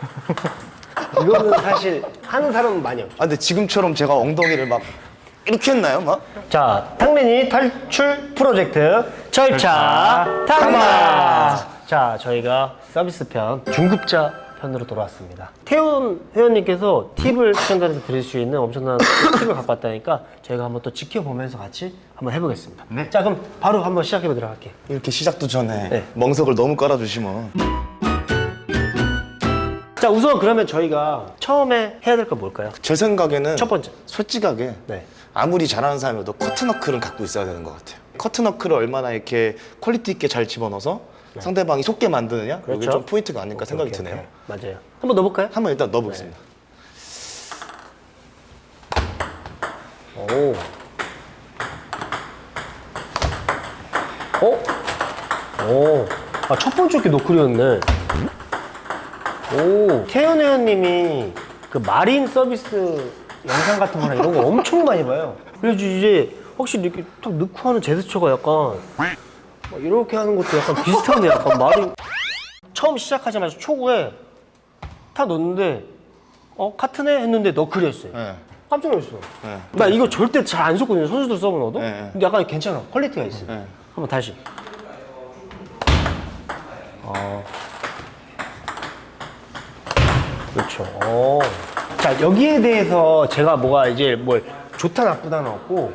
이거는 사실 하는 사람은 많이 없죠. 아 근데 지금처럼 제가 엉덩이를 막 이렇게 했나요 막? 자, 탕린이 탈출 프로젝트 절차 탕마. 자, 저희가 서비스 편 중급자 편으로 돌아왔습니다. 태훈 회원님께서 팁을 시청자한테 드릴 수 있는 엄청난 팁을 갖고 왔다니까 저희가 한번 또 지켜보면서 같이 한번 해보겠습니다. 자, 그럼 바로 한번 시작해보도록 할게요. 이렇게 시작도 전에 네. 멍석을 너무 깔아주시면 자, 우선 그러면 저희가 처음에 해야 될 건 뭘까요? 제 생각에는 첫 번째. 솔직하게 네. 아무리 잘하는 사람이라도 커트너클은 갖고 있어야 되는 것 같아요. 커트너클을 얼마나 이렇게 퀄리티 있게 잘 집어넣어서 상대방이 속게 만드느냐 네. 그렇죠. 좀 포인트가 아닐까 생각이 오케이, 드네요. 오케이. 맞아요. 한번 넣어볼까요? 한번 일단 넣어보겠습니다. 오. 어? 오. 아, 첫 번째 게 노클이었네. 오. 태연 회원님이 그 마린 서비스 영상 같은 거나 이런 거 엄청 많이 봐요. 그래서 이제 확실히 이렇게 딱 넣고 하는 제스처가 약간 막 이렇게 하는 것도 약간 비슷하네. 약간 마린. 처음 시작하자마자 초구에 탁 넣는데 어? 카트네? 했는데 너클이었어요. 네. 깜짝 놀랐어. 네. 나 이거 절대 잘 안 썼거든요. 선수들 써보너도. 네, 네. 근데 약간 괜찮아. 퀄리티가 있어. 네. 한번 다시. 어. 그렇죠. 어. 자, 여기에 대해서 제가 뭐가 이제 뭘 좋다 나쁘다는 없고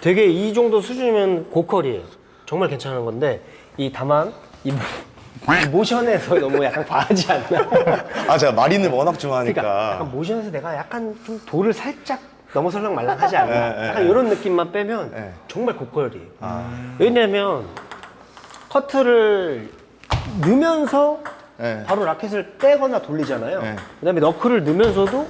되게 이 정도 수준이면 고퀄이에요. 정말 괜찮은 건데 이 다만 이 모션에서 너무 약간 과하지 않나? 아 제가 마린을 워낙 좋아하니까 그러니까 약간 모션에서 내가 약간 좀 돌을 살짝 넘어설랑 말랑하지 않나? 네, 네, 약간 네. 이런 느낌만 빼면 네. 정말 고퀄이에요. 왜냐면 커트를 넣으면서 네. 바로 라켓을 떼거나 돌리잖아요. 네. 그다음에 너클을 넣으면서도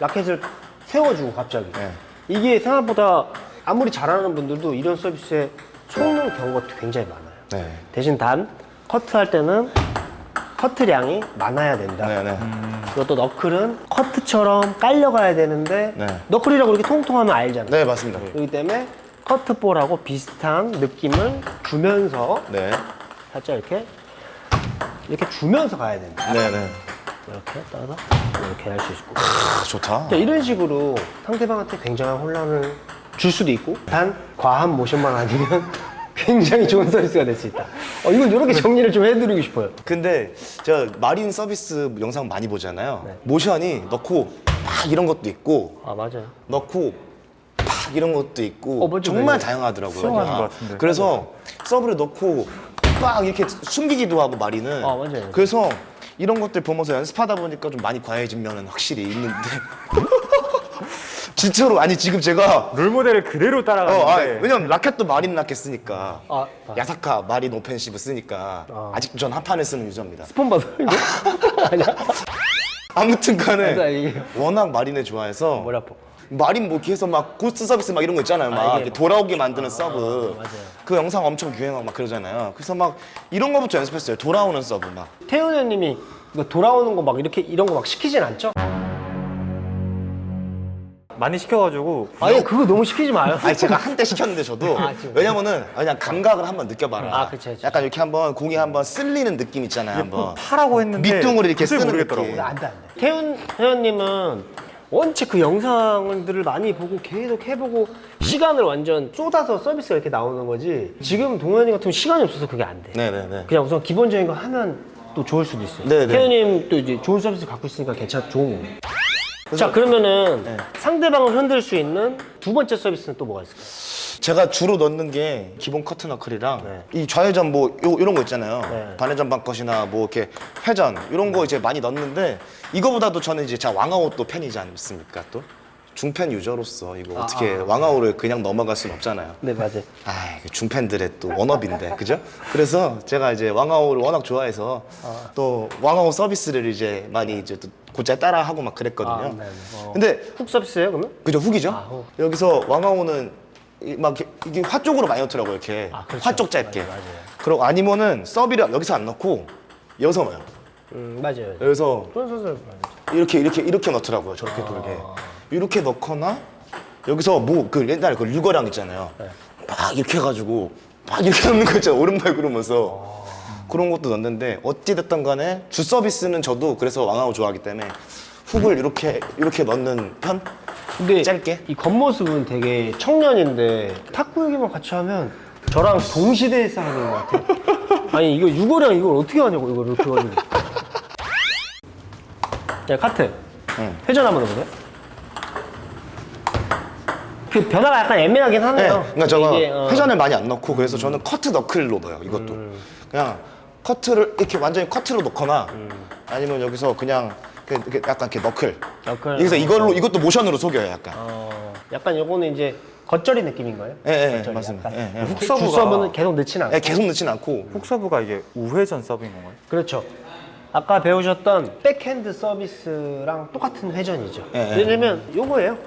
라켓을 세워주고 갑자기. 네. 이게 생각보다 아무리 잘하는 분들도 이런 서비스에 속는 경우가 굉장히 많아요. 네. 대신 단 커트할 때는 커트량이 많아야 된다. 네, 네. 그것도 너클은 커트처럼 깔려가야 되는데 네. 너클이라고 이렇게 통통하면 알잖아요. 네, 맞습니다. 그렇기 때문에 커트볼하고 비슷한 느낌을 주면서 네. 살짝 이렇게 이렇게 주면서 가야 된다. 네, 네. 이렇게 따서 이렇게 할 수 있고. 아, 좋다. 자, 이런 식으로 상대방한테 굉장한 혼란을 줄 수도 있고 단 과한 모션만 아니면 굉장히 좋은 서비스가 될 수 있다. 어, 이건 이렇게 정리를 좀 해드리고 싶어요. 근데 제가 마린 서비스 영상 많이 보잖아요. 네. 모션이 넣고 막 이런 것도 있고 아 맞아요. 넣고 팍 이런 것도 있고 어, 정말 맞죠. 다양하더라고요. 수영하는 아, 것 같은데. 그래서 서브를 넣고 빡 이렇게 숨기기도 하고 마리는. 아, 맞아요. 그래서 이런 것들 보면서 연습하다 보니까 좀 많이 과해진 면은 확실히 있는데. 진짜로 아니 지금 제가 롤 모델을 그대로 어, 따라가는데 아, 왜냐면 라켓도 마린 라켓 쓰니까 아, 아. 야사카 마린 오펜시브 쓰니까 아. 아직도 전 한판을 쓰는 유저입니다. 스폰 받아 이거? 아니야? 아무튼 간에 맞아, 이게. 워낙 마린을 좋아해서 머리 아파. 마린 뭐 뒤에서 막 고스트 서비스 막 이런 거 있잖아요. 막 아, 이게 이렇게 막- 돌아오게 만드는 서브. 맞아요. 그 영상 엄청 유행하고 막 그러잖아요. 그래서 막 이런 거부터 연습했어요. 돌아오는 서브 막. 태훈 형님이 이거 돌아오는 거 막 이렇게 이런 거 막 시키진 않죠? 많이 시켜가지고 아니 그거 너무 시키지 마요. 아니 제가 한때 시켰는데 저도 아? 왜냐면은 그냥 감각을 한번 느껴봐라. 아, 그쵸, 그쵸. 약간 이렇게 한번 공이 한번 쓸리는 느낌 있잖아요. 한번. 파라고 했는데 밑둥을 이렇게 도저히 쓰는 모르겠더라고요. 느낌. 안돼 안돼. 태훈 회원님은 원체 그 영상들을 많이 보고 계속 해보고 시간을 완전 쏟아서 서비스가 이렇게 나오는 거지. 지금 동현이 같으면 시간이 없어서 그게 안 돼. 네네네. 그냥 우선 기본적인 거 하면 또 좋을 수도 있어요. 네네. 태현님 또 이제 좋은 서비스 갖고 있으니까 괜찮 좋은 거고. 자 그러면은 네. 상대방을 흔들 수 있는 두 번째 서비스는 또 뭐가 있을까요? 제가 주로 넣는 게 기본 커트 너클이랑 네. 이 좌회전 뭐 요, 요런 거 있잖아요. 네. 반회전 반컷이나 뭐 이렇게 회전 이런 거 이제 많이 넣는데 이거보다도 저는 이제 제가 왕아웃 또 팬이지 않습니까 또? 중팬 유저로서 이거 아, 어떻게 아. 왕아웃을 그냥 넘어갈 수는 없잖아요. 네 맞아요. 아, 이게 중팬들의 또 워너비인데, 그죠? 그래서 제가 이제 왕아웃을 워낙 좋아해서 또 왕아웃 서비스를 이제 많이 이제 또 곧잘 따라하고 막 그랬거든요. 아, 네네. 어. 근데 훅 서비스예요 그러면? 그죠 훅이죠? 아, 훅. 여기서 왕아오는 이- 막 이렇게, 이게 화 쪽으로 많이 넣더라고요 이렇게. 아, 그렇죠. 화 쪽 짧게. 맞아요, 맞아요. 그리고 아니면은 서비를 여기서 안 넣고 여기서 넣어요. 음 맞아요. 여기서 선수 이렇게 이렇게 이렇게 넣더라고요 저렇게 돌게. 이렇게 넣거나 여기서 뭐 그 옛날에 그 류거량 있잖아요. 네. 막 이렇게 해가지고 막 이렇게 넣는 거 있잖아요 오른발 그러면서. 그런 것도 넣는데 어찌 됐든 간에 주 서비스는 저도 그래서 왕하고 좋아하기 때문에 훅을 이렇게 이렇게 넣는 편. 근데 짧게? 이 겉모습은 되게 청년인데 탁구 얘기만 같이 하면 저랑 동시대에 사는 것 같아요. 아니 이거 유골이랑 이걸 어떻게 하냐고 이렇게 해가지고. 야 카트. 응. 회전 한번 해보세요. 그 변화가 약간 애매하긴 네, 하네요. 그러니까 저가 이게, 어, 회전을 많이 안 넣고 그래서 저는 커트 너클로 넣어요. 이것도 그냥 커트를 이렇게 완전히 커트로 넣거나 아니면 여기서 그냥 이렇게 이렇게 약간 이렇게 너클. 너클. 여기서 이걸로 이것도 모션으로 속여요, 약간. 어, 약간 요거는 이제 겉절이 느낌인가요? 예, 예, 겉절이 맞습니다. 약간. 예, 예. 훅 훅서브가- 서브는 계속 넣진 않고. 예, 계속 넣진 않고 훅 서브가 이게 우회전 서브인 건가요? 그렇죠. 아까 배우셨던 백핸드 서비스랑 똑같은 회전이죠. 예, 예. 왜냐면 요거예요.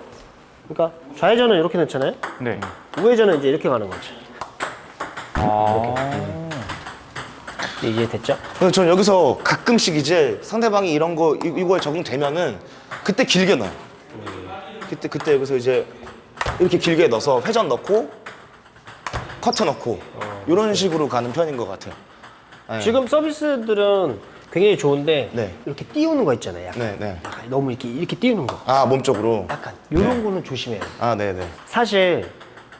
그러니까 좌회전은 이렇게 넣잖아요. 네. 우회전은 이제 이렇게 가는 거죠. 아. 이제 됐죠? 그래서 저는 여기서 가끔씩 이제 상대방이 이런 거 이- 이거에 적응되면은 그때 길게 넣어요. 그때 그때 여기서 이제 이렇게 길게 넣어서 회전 넣고 커트 넣고 이런 식으로 가는 편인 것 같아요. 네. 지금 서비스들은 굉장히 좋은데 네. 이렇게 띄우는 거 있잖아요. 약간, 네, 네. 약간 너무 이렇게 이렇게 띄우는 거. 아 몸쪽으로. 약간 이런 거는 조심해요. 아, 네, 네. 사실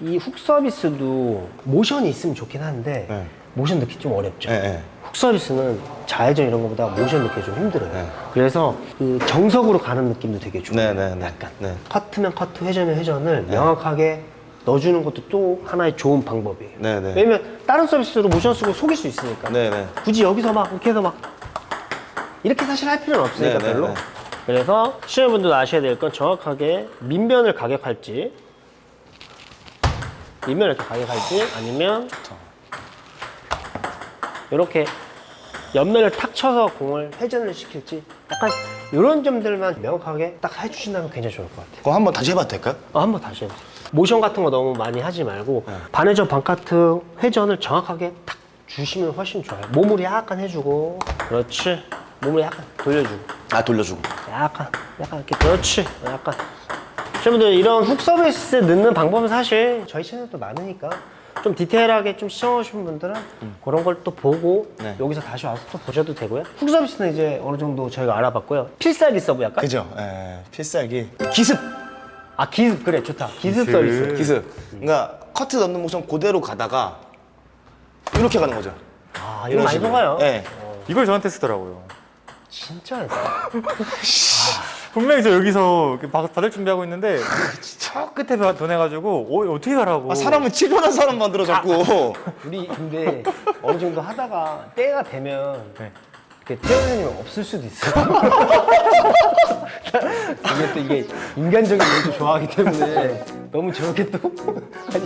이 훅 서비스도 모션이 있으면 좋긴 한데 네. 모션 넣기 좀 어렵죠. 네, 네. 훅 서비스는 좌회전 이런 것보다 모션 넣기 좀 힘들어요. 네. 그래서 그 정석으로 가는 느낌도 되게 좋아요. 네, 네, 네. 약간 네. 커트면 커트, 회전면 회전을 명확하게 넣어주는 것도 또 하나의 좋은 방법이에요. 네, 네. 왜냐면 다른 서비스로 모션 쓰고 속일 수 있으니까. 네, 네. 굳이 여기서 막 이렇게 해서 막 이렇게 사실 할 필요는 없으니까 네, 네, 별로. 네. 그래서 시청자분들도 아셔야 될 건 정확하게 밑면을 가격할지 밑면을 이렇게 가격할지 아니면 이렇게 옆면을 탁 쳐서 공을 회전을 시킬지 약간 이런 점들만 명확하게 딱 해주신다면 굉장히 좋을 것 같아요. 그거 한번 다시 해봐도 될까요? 아, 한번 다시 해보세요. 모션 같은 거 너무 많이 하지 말고 네. 반회전 반카트 회전을 정확하게 딱 주시면 훨씬 좋아요. 몸을 약간 해주고 그렇지. 몸을 약간 돌려주고 아 돌려주고. 약간 약간 이렇게 그렇지. 약간 여러분들 이런 훅 서비스 넣는 방법은 사실 저희 채널도 많으니까 좀 디테일하게 좀 시청하시는 분들은 그런 걸 또 보고 네. 여기서 다시 와서 또 보셔도 되고요. 훅 서비스는 이제 어느 정도 저희가 알아봤고요. 필살기 서브 약간 그죠? 예. 필살기. 기습. 아 기습 그래 좋다. 기습 서비스. 기습. 그러니까 커트 넣는 모션 그대로 가다가 이렇게 가는 거죠. 아 이거 많이 식으로. 속아요. 예. 이걸 저한테 쓰더라고요. 진짜 분명히 저 여기서 이렇게 받- 받을 준비하고 있는데 저 끝에 봐- 보내가지고 어, 어떻게 가라고. 아, 사람을 치료하는 사람 만들어 자꾸. 우리 근데 어느 정도 하다가 때가 되면 네. 이렇게 태연 선생님 없을 수도 있어요. 이게 또 이게 인간적인 것도 좋아하기 때문에 너무 저렇게 또 아니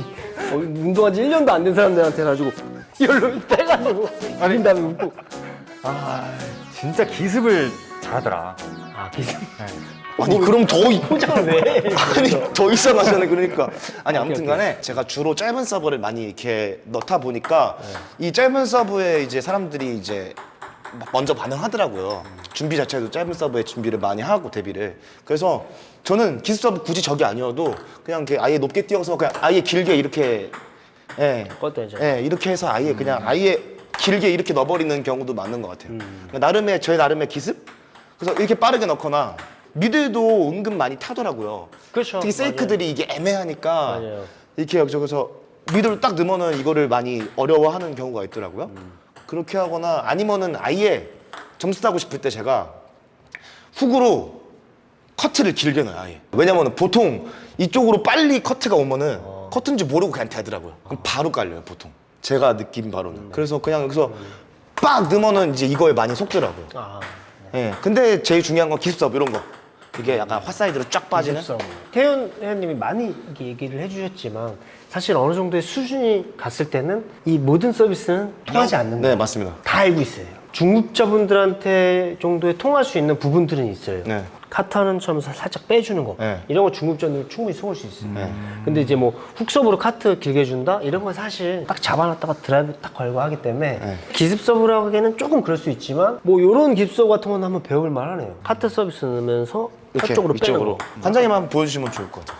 어, 운동한 지 1년도 안 된 사람들한테 가지고 이걸로 떼가지고 아닌 다음에 웃고 진짜 기습을 잘하더라. 아 기승 아니 그럼 더 이- 포장을 왜? 아니 더 이상하잖아요. 그러니까 아니 아무튼 오케이. 간에 제가 주로 짧은 서브를 많이 이렇게 넣다 보니까 이 짧은 서브에 이제 사람들이 이제 막 먼저 반응하더라고요. 준비 자체도 짧은 서브에 준비를 많이 하고 데뷔를. 그래서 저는 기습 서브 굳이 저기 아니어도 그냥 이렇게 아예 높게 뛰어서 그냥 아예 길게 이렇게 예. 그것도 이제 예, 이렇게 해서 아예 그냥 아예 길게 이렇게 넣어버리는 경우도 많은 것 같아요. 그러니까 나름의 제 나름의 기습. 그래서 이렇게 빠르게 넣거나 미드도 은근 많이 타더라고요. 그렇죠. 특히 세이크들이 이게 애매하니까 맞아요. 이렇게 여기저기서 미드를 딱 넣으면은 이거를 많이 어려워하는 경우가 있더라고요. 그렇게 하거나 아니면은 아예 점수 따고 싶을 때 제가 훅으로 커트를 길게 넣어요. 아예. 왜냐면은 보통 이쪽으로 빨리 커트가 오면은 커트인지 모르고 그냥 되더라고요. 그럼 바로 깔려요 보통. 제가 느낀 바로는. 그래서 그냥 여기서 빡 넣으면은 이제 이거에 많이 속더라고요. 아 예. 근데 제일 중요한 건 서브 이런 거. 이게 약간 화사이드로 쫙 빠지는. 태연 회원님이 많이 이렇게 얘기를 해주셨지만 사실 어느 정도의 수준이 갔을 때는 이 모든 서비스는 통하지 않는 네 거예요. 맞습니다. 다 알고 있어요. 중급자분들한테 정도의 통할 수 있는 부분들은 있어요. 네. 카트하는 점에서 살짝 빼주는 거 네. 이런 거 중급자는 충분히 속을 수 있어요. 네. 근데 이제 뭐 훅서브로 카트 길게 준다 이런 건 사실 딱 잡아놨다가 드라이브 딱 걸고 하기 때문에 네. 기습 서브라고 하기에는 조금 그럴 수 있지만 뭐 이런 기습 서브 같은 건 한번 배워볼 만하네요. 카트 서비스 넣으면서 이렇게 쪽으로 빼는. 관장님 한번 보여주시면 좋을 것 같아요.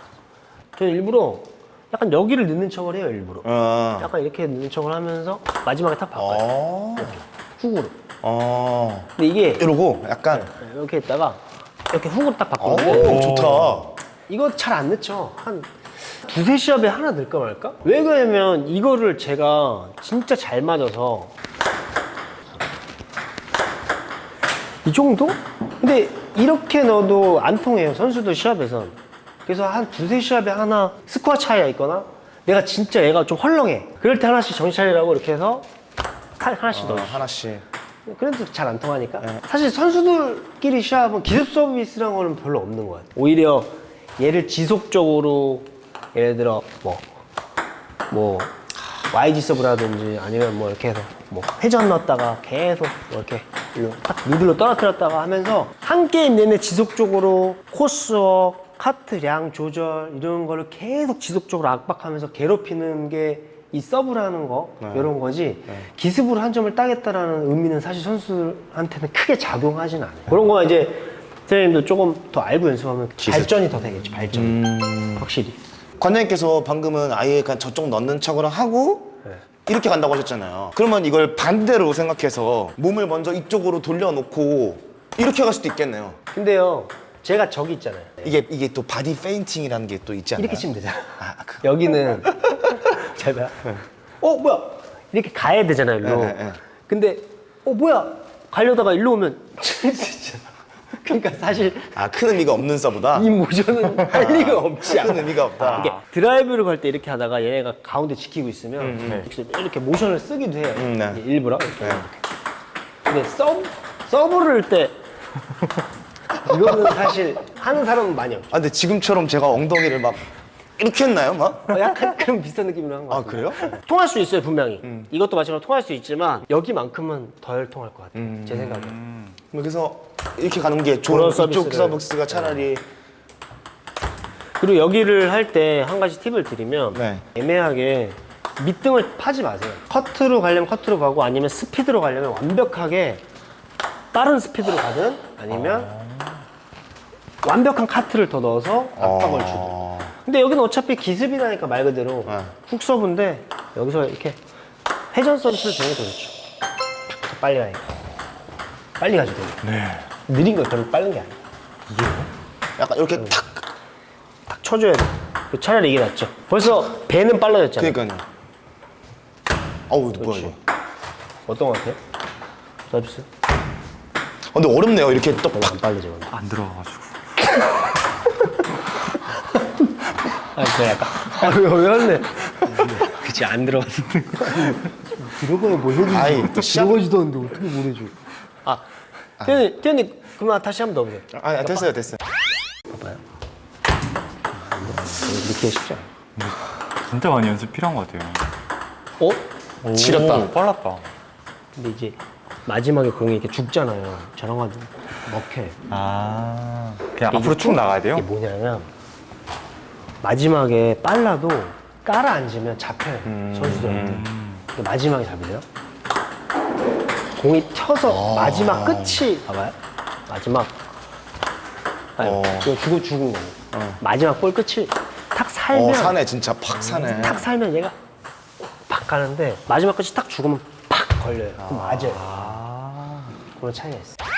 저는 일부러 약간 여기를 넣는 척을 해요 일부러. 어. 약간 이렇게 넣는 척을 하면서 마지막에 딱 바꿔요. 어. 훅으로. 어. 근데 이게 이러고 약간. 이렇게 했다가 이렇게 훅으로 딱 오, 바꾸는데 좋다. 이거 잘 안 넣죠. 한 두세 시합에 하나 넣을까 말까? 왜 그러냐면 이거를 제가 진짜 잘 맞아서 이 정도? 근데 이렇게 넣어도 안 통해요. 선수들 시합에선. 그래서 한 두세 시합에 하나 스코어 차이가 있거나 내가 진짜 얘가 좀 헐렁해. 그럴 때 하나씩 정신 차리라고 이렇게 해서 한- 하나씩 어, 넣어. 하나씩. 그래도 잘 안 통하니까. 사실 선수들끼리 시합은 기습 서비스라는 거는 별로 없는 것 같아요. 오히려 얘를 지속적으로 예를 들어 뭐, 뭐, YG 서브라든지 아니면 뭐 이렇게 해서 뭐 회전 넣었다가 계속 뭐 이렇게 일로 탁 미들로 떨어뜨렸다가 하면서 한 게임 내내 지속적으로 코스워, 카트량 조절 이런 거를 계속 지속적으로 압박하면서 괴롭히는 게 이 서브라는 거 이런 거지 기습으로 한 점을 따겠다라는 의미는 사실 선수한테는 크게 작용하진 않아요. 그런 거 이제 선생님도 조금 더 알고 연습하면 발전이 더 되겠지 발전 확실히. 관장님께서 방금은 아예 그냥 저쪽 넣는 척을 하고 네. 이렇게 간다고 하셨잖아요. 그러면 이걸 반대로 생각해서 몸을 먼저 이쪽으로 돌려놓고 이렇게 갈 수도 있겠네요. 근데요 제가 저기 있잖아요. 이게 이게 또 바디 페인팅이라는 게 또 있지 않나요? 이렇게 치면 되잖아. 아, 그, 여기는 잘 봐. 어 뭐야? 이렇게 가야 되잖아요, 일로. 네, 네, 네. 근데 어 뭐야? 가려다가 일로 오면 진짜. 그러니까 사실 아, 큰 의미가 없는 서브다. 이 모션은 할 리가 없지 않아. 큰 의미가 없다. 이게 드라이브를 걸때 이렇게 하다가 얘네가 가운데 지키고 있으면 이렇게- 이렇게 모션을 쓰기도 해요. 음, 네. 이게 일부러. 이렇게. 네. 근데 서브 서브를 할때 이거는 사실 하는 사람은 많이 없죠. 아, 근데 지금처럼 제가 엉덩이를 막 이렇게 했나요, 막? 어, 약간 그런 비슷한 느낌으로 한것 아, 같아요. 그래요? 통할 수 있어요 분명히. 이것도 마찬가지로 통할 수 있지만 여기만큼은 덜 통할 것 같아요. 음. 제 생각에. 그래서 이렇게 가는 게 좋은 그런 서비스를- 서비스가 차라리 그리고 여기를 할 때 한 가지 팁을 드리면 네. 애매하게 밑등을 파지 마세요. 커트로 가려면 커트로 가고 아니면 스피드로 가려면 완벽하게 빠른 스피드로 가든 아니면 완벽한 카트를 더 넣어서 압박을 주고. 어... 근데 여기는 어차피 기습이라니까 말 그대로 네. 훅 서브인데 여기서 이렇게 회전 서비스를 주는 게 더 좋죠. 더 빨리 가니까. 빨리 가죠. 네. 느린 거 별로 빠른 게 아니에요. 약간 이렇게 탁 딱 쳐줘야 돼. 그 차라리 이게 낫죠. 벌써 배는 빨라졌잖아 요. 그러니까요. 어우, 이거 뭐야 이거? 어떤 거 같아요? 서비스? 어, 근데 어렵네요. 이렇게 또 별로 안 빨라져. 안 들어가가지고. 아니, 저 약간. 아, 왜, 왜 왔네? 그치, 안 들어갔어. 들어가야 뭐 해주지. 아이, 또 들어가지도 않는데 어떻게 뭘 해줘. 아, 태현이, 태현이, 그만 다시 한 번 더 보세요. 아, 됐어요, 됐어요. 봐봐요. 이렇게 쉽지 않아. 진짜 많이 연습 필요한 것 같아요. 어? 오, 지렸다. 빨랐다. 근데 이제 마지막에 공이 이렇게 죽잖아요. 저런 건 먹혀요. 아, 그냥 앞으로 쭉 나가야 돼요? 이게 뭐냐면 마지막에 빨라도 깔아 앉으면 잡혀요 선수들한테. 근데 마지막에 잡으세요? 공이 튀어서 마지막 끝이 봐봐요. 마지막. 아니 어. 이거 주고 죽은 거예요. 마지막 볼 끝이 탁 살면 어, 사네, 진짜 팍 사네. 탁 살면 얘가 팍 가는데 마지막 끝이 딱 죽으면 팍 걸려요. 그럼 맞아요. 그런 차이가 있어 요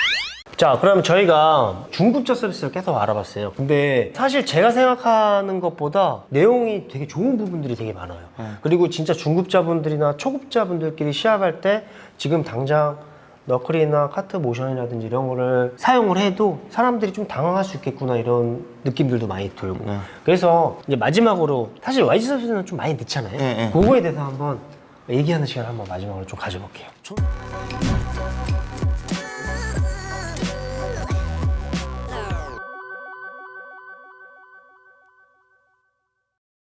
자, 그럼 저희가 중급자 서비스를 계속 알아봤어요. 근데 사실 제가 생각하는 것보다 내용이 되게 좋은 부분들이 되게 많아요. 그리고 진짜 중급자분들이나 초급자분들끼리 시합할 때 지금 당장 너클이나 카트 모션이라든지 이런 거를 사용을 해도 사람들이 좀 당황할 수 있겠구나 이런 느낌들도 많이 들고. 그래서 이제 마지막으로 사실 YG 서비스는 좀 많이 늦잖아요. 네, 네. 그거에 대해서 한번 얘기하는 시간 한번 마지막으로 좀 가져볼게요.